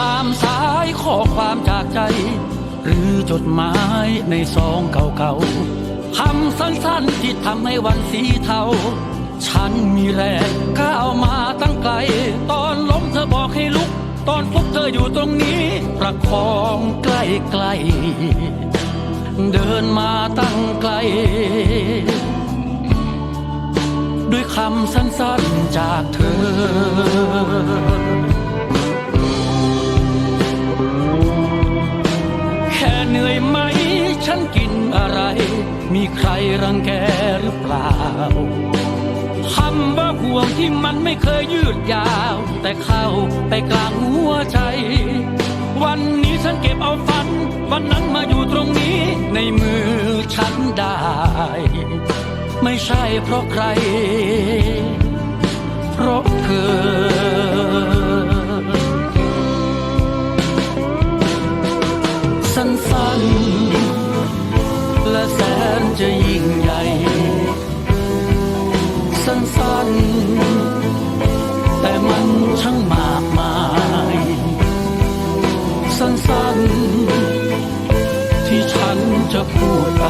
ตามสายข้อความจากใจ หรือจดหมายในซองเก่าๆคำสั้นๆที่ทำให้วันสีเทา ฉันมีแรงก้าวมาตั้งไกล ตอนล้มเธอบอกให้ลุก ตอนพบเธออยู่ตรงนี้ ประคองใกล้ๆ เดินมาตั้งไกล ด้วยคำสั้นๆจากเธอ เหนื่อยไหม ฉันกินอะไร มีใครรังแกหรือเปล่าคำว่าห่วงที่มันไม่เคยยืดยาว แต่เข้าไปกลางหัวใจ วันนี้ฉันเก็บเอาฝัน วันนั้นมาอยู่ตรงนี้ ในมือฉันได้ ไม่ใช่เพราะใคร เพราะ ช่างมากมาย สั้นๆ ที่ฉันจะพูดไป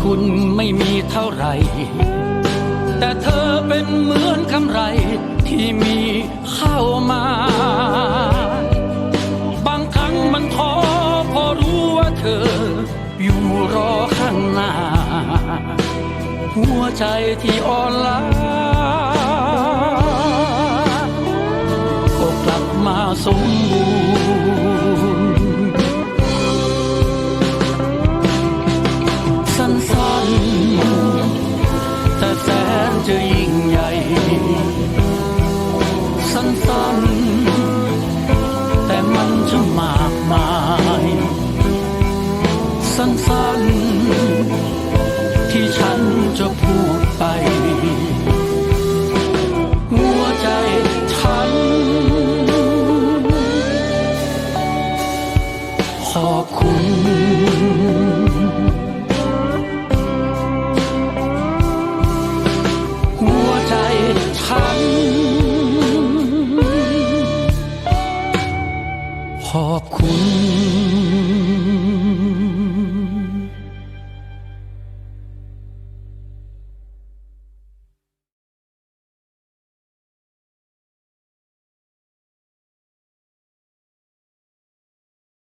ทุนไม่มีเท่าไหร่ แต่เธอเป็นเหมือนกำไรที่มีเข้ามา บางครั้งมันท้อเพอรู้ว่าเธอ อยู่รอข้างหน้า หัวใจที่อ่อนล้าก็กลับมาสมบูรณ์ ช่มากมาย สั้นๆ ที่ฉันจะพูดไป หัวใจฉัน ขอบคุณ Amen.